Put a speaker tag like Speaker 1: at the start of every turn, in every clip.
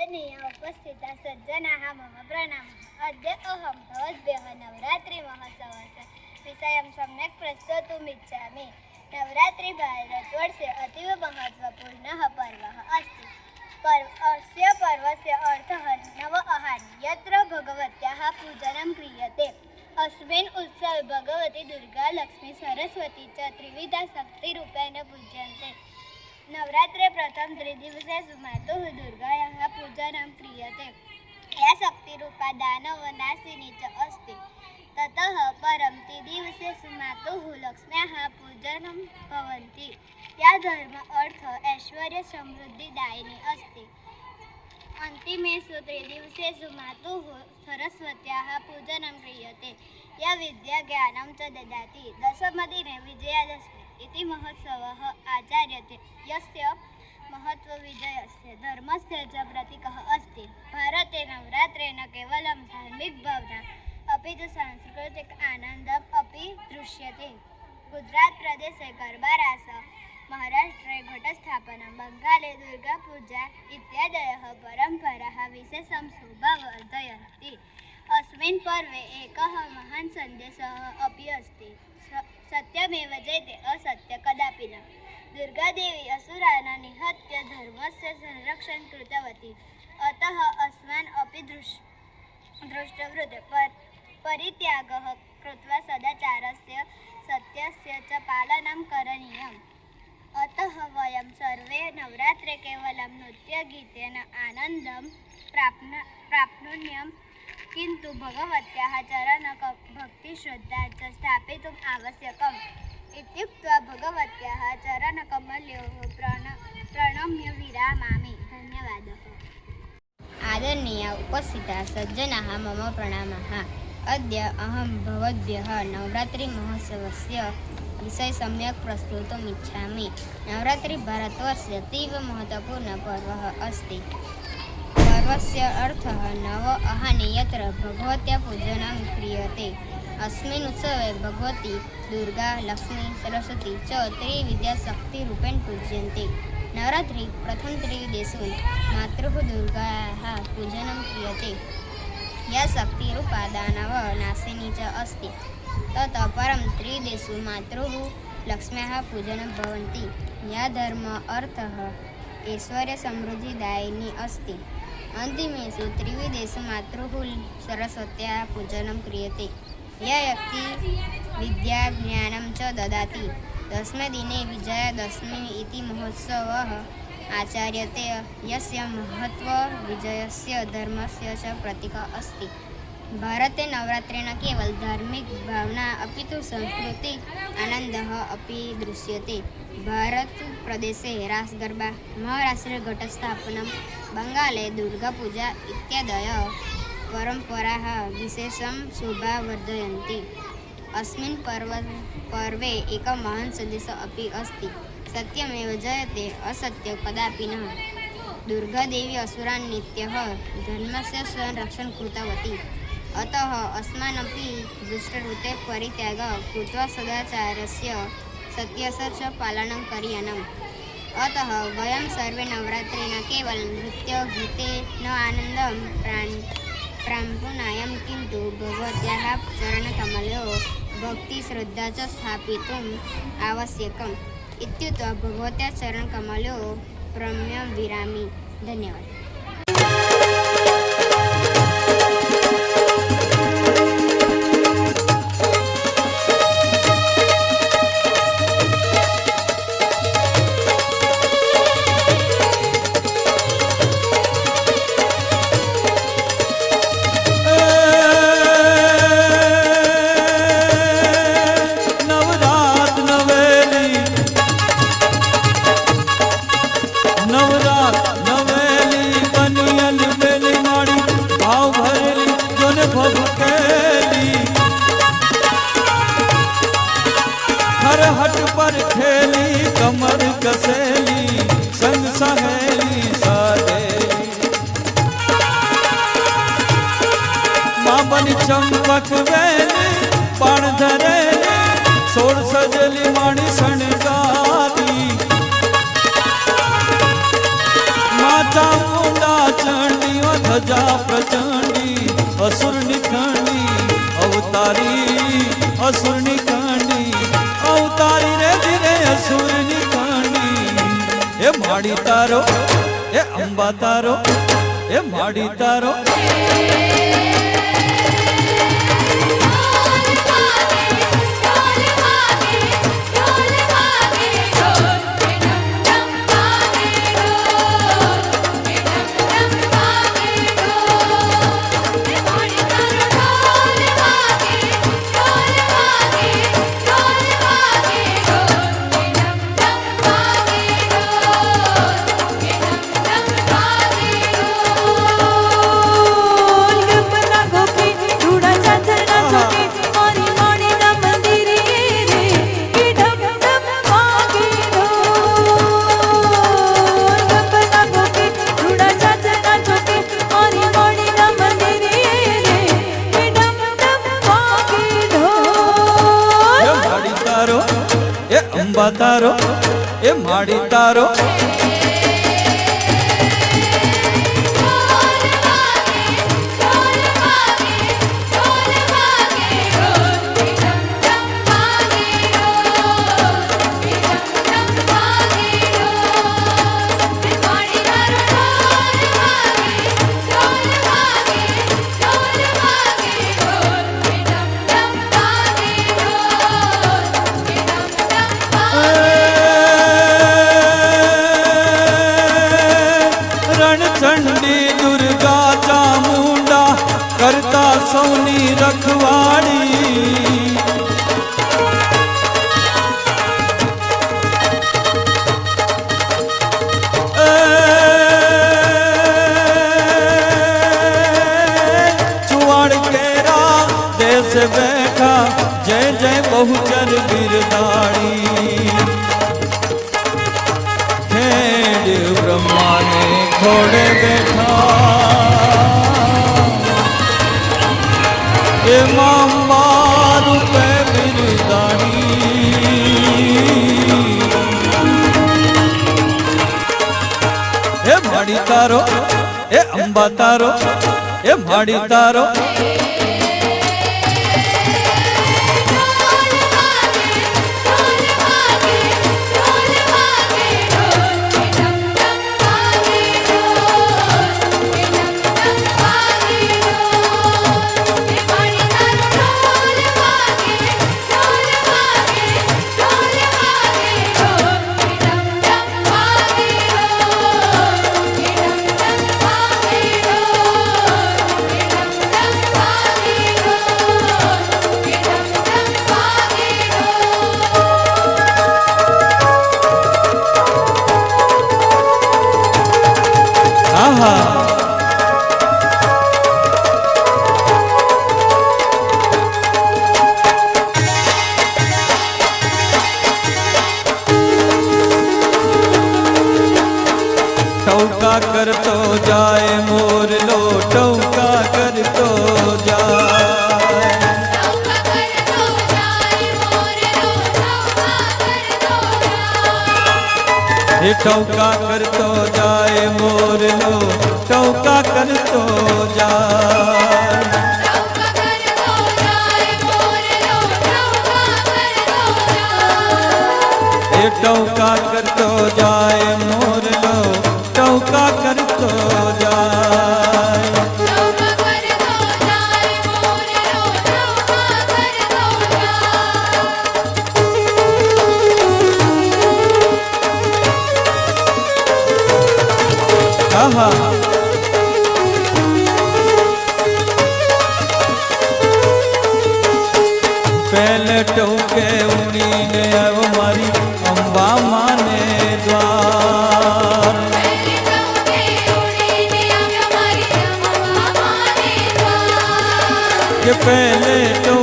Speaker 1: તનીય ઉપસ્થિતા સજ્જનાઃ મમ પ્રણામઃ અદ્ય અહમ ભવદ્ભ્યઃ નવરાત્રિ મહોત્સવઃ વિષયં સમ્યક્ પ્રસ્તુતમિચ્છામિ નવરાત્રિ ભારતવર્ષે અતીવ મહત્વપૂર્ણઃ પર્વઃ અસ્તિ. પર્વ, અસ્ય પર્વસ્ય અર્થઃ નવ આહાર યત્ર ભગવત્યાઃ પૂજनं ક્રિયતે. અસ્મિન ઉત્સવ ભગવતી દુર્ગા લક્ષ્મી સરસ્વતી ચ, ત્રિવિધા શક્તિરૂપેણ પૂજ્યન્તે નવરાત્રે પ્રથમ ત્રિદિવસે સુમાતુ દુર્ગાયા પૂજનમ ક્રિયતે યા શક્તિરૂપા દાનવ નાસિની ચ અસ્તિ તતઃ પરમ ત્રિદિવસે સુમાતુ લક્ષ્મ્યા પૂજનમ ભવંતિ. યા ધર્મ અર્થ ઐશ્વર્ય સમૃદ્ધિદાયની અસ્તિ અંતિમે સુ ત્રિદિવસે સુમાતુ સરસ્વત્યા પૂજનમ ક્રિયતે યા વિદ્યા જ્ઞાનમ ચ દદાતિ. દશમદિને વિજયાદશમી. इति महोत्सवः आचर्यते यस्य महत्त्वविजयस्य धर्मस्य च प्रतीकः अस्ति भारते नवरात्रे न केवलं धार्मिकभावना अपि च सांस्कृतिक आनन्दम् अपि दृश्यते गुजरातप्रदेशे गरबारास महाराष्ट्रे घटस्थापनं बङ्गाले दुर्गापूजा इत्यादयः परम्पराः विशेषं शोभा वर्धयन्ति अस्मिन् पर्वे एकः महान् सन्देशः अपि अस्ति સત્યમેવ જયતે અસત્ય કદાપી ન. દુર્ગાદેવી અસુરાના નિહત્ય ધર્મસ્ય સંરક્ષણ કૃતવતી. અતઃ અસ્માન અપી દૃષ્ટવૃત પર, પરિત્યાગ કૃત્વા સદાચારસ્ય સત્યસ્ય ચ પાલનમ કરણીયમ. અતઃ વયમ સર્વે નવરાત્રે કેવલમ નૃત્ય ગીતેન આનંદમ પ્રાપ્ન, પ્રાપ્નુન્યમ किन्तु भगवत्याः चरणक भक्तिश्रद्धा च स्थापयितुम् आवश्यकम् इत्युक्त्वा भगवत्याः चरणकमलयोः प्रण प्रणम्य विरामामि धन्यवादः
Speaker 2: आदरणीय उपस्थिताः सज्जनाः मम प्रणामः अद्य अहं भवद्भ्यः नवरात्रिमहोत्सवस्य विषये सम्यक् प्रस्तुतुम् इच्छामि नवरात्रि भारतवर्षस्य अतीव महत्त्वपूर्णपर्वः સર્વસ્ય અર્થ નવ અહાનિયત્ર ભગવત્યા પૂજનમ ક્રિયતે અસ્મિન ઉત્સવે ભગવતી દુર્ગા લક્ષ્મી સરસ્વતી ચ ત્રિવિદ્યાશક્તિરૂપેણ પૂજ્યન્તે નવરાત્રિ પ્રથમ ત્રિદેશુ માતૃ દુર્ગા પૂજનમ ક્રિયતે યા શક્તિરૂપા દાનવ નાસિની ચ અસ્તિ તત પરમ ત્રિદેશુ માતૃ લક્ષ્મ્યા પૂજન ભવંતી યા ધર્મ અર્થ ઐશ્વર્ય સમૃદ્ધિદાયની અસ્તિ अन्तिमेषु त्रिविदेषु मातृः सरस्वत्याः पूजनं क्रियते या व्यक्ति विद्या ज्ञानं च ददाति दशमे दिने विजयादशमी इति महोत्सवः आचर्यते यस्य महत्त्वं विजयस्य धर्मस्य च प्रतीकः अस्ति ભારતે નવરાત્રિના કેવલ ધાર્મિક ભાવના અપિતુ સાંસ્કૃતિક આનંદ અપી દૃશ્યતે. ભારત પ્રદેશે રાસ ગરબા, મહારાષ્ટ્રે ઘટસ્થાપનમ, બંગાલે દુર્ગા પૂજા ઇત્યાદય પરંપરા વિશેષમ શોભા વર્ધયંતી. અસ્મિન પર્વ, પર્વે એક મહાન સંદેશ અપી અસ્તિ. સત્યમેવ જયતે અસત્ય કદાપી ન દુર્ગા દેવી અસુરાન નિત્ય ધર્મસ્ય સ્વયં રક્ષણ કૃતવતી. अतः अस्मानपि दुष्टवृत्ते परित्याग कृत्वा सदाचारस्य सत्यस्य च पालनं करियनम्। अतः वयं सर्वे नवरात्रे न केवलं नृत्यगीते न आनन्दं प्रान् प्राम्पुनायं किन्तु भगवत्याः चरणकमलयो भक्तिश्रद्धा च स्थापयितुम् आवश्यकम्। इत्युक्त्वा भगवत्याः चरणकमलयो प्रम्य विरामि। धन्यवादः।
Speaker 3: ચંપક વેલી, પણ ધરેલી, સોળ સજલી માણી શણગારી. માતા મુંડા ચંડી ધજા પ્રચંડી અસુર નિખંડી અવતારી અસુર નિખંડી અવતારી રે ધીરે અસુર નિખંડી એ માડી તારો, એ અંબા તારો, એ માડી તારો. ખોડે બેઠા? એમાં મારું એ માડી તારો એ અંબા તારો એ માડી તારો ટૌકા કરતો જાય મોરલો ટૌકા કરતો જાય એ ટૌકા કરતો જાય મોરલો ટૌકા કરતો જાય ટૌકા કરતો જાય મોરલો ટૌકા કરતો જાય पहले तो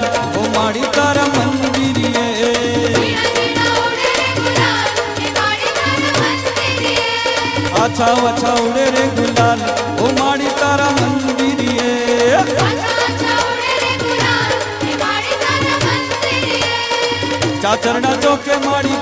Speaker 3: ગુલાલ ઓ માડી તારા મંદિરે. આછા વછા ઉડે રે ગુલાલ ઓ માડી તારા મંદિરે. ચાચરણા ચોકે માડી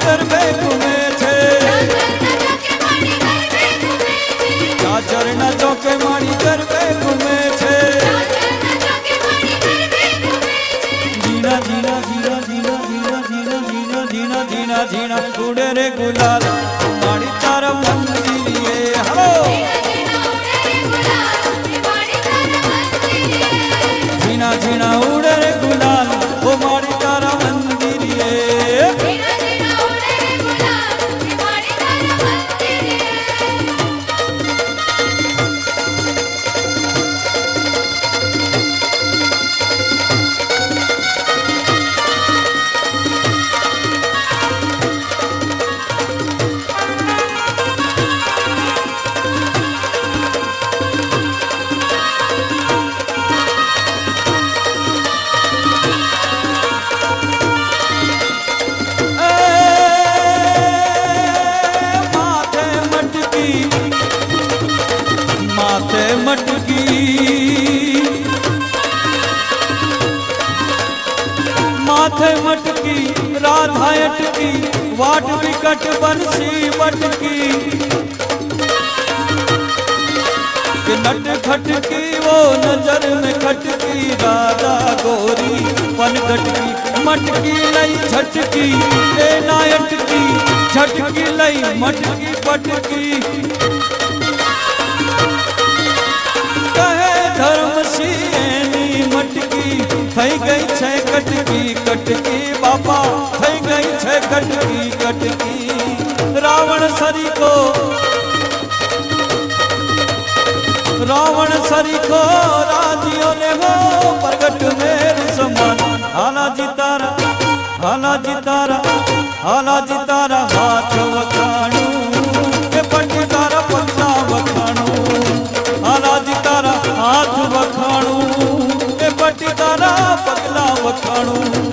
Speaker 3: ઝીણા ઝીણા ઝીણા ઝીણા ઝીણા ઝીણા ઝીણા ઝીણા ઝીણા ઝીણા ઉડે રે ગુલાલ માડી તારા મંદિરે હલો ઝીણા ઝીણા ઉડે રે ગુલાલ वाट विकट बंसी बटकी। के नट खटकी, वो नज़र में खटकी राधा गोरी, पन खटकी मटकी लई छटकी ए नायटकी छटकी लई मटकी पटकी। कहे धर्म सी मटकी, थई गई छे कटकी कटकी बाबा, थई गई छे कटकी। અટકી રાવણ સરીકો રાવણ સરીકો રાજીઓ ને હો પ્રગટ મેર સમાન. હાલાજી તારા હાલાજી તારા હાલાજી તારા હાથ વખાણું એ પટી તારા પગલા વખાણું. હાલાજી તારા હાથ વખાણું એ પટી તારા પગલા વખાણું.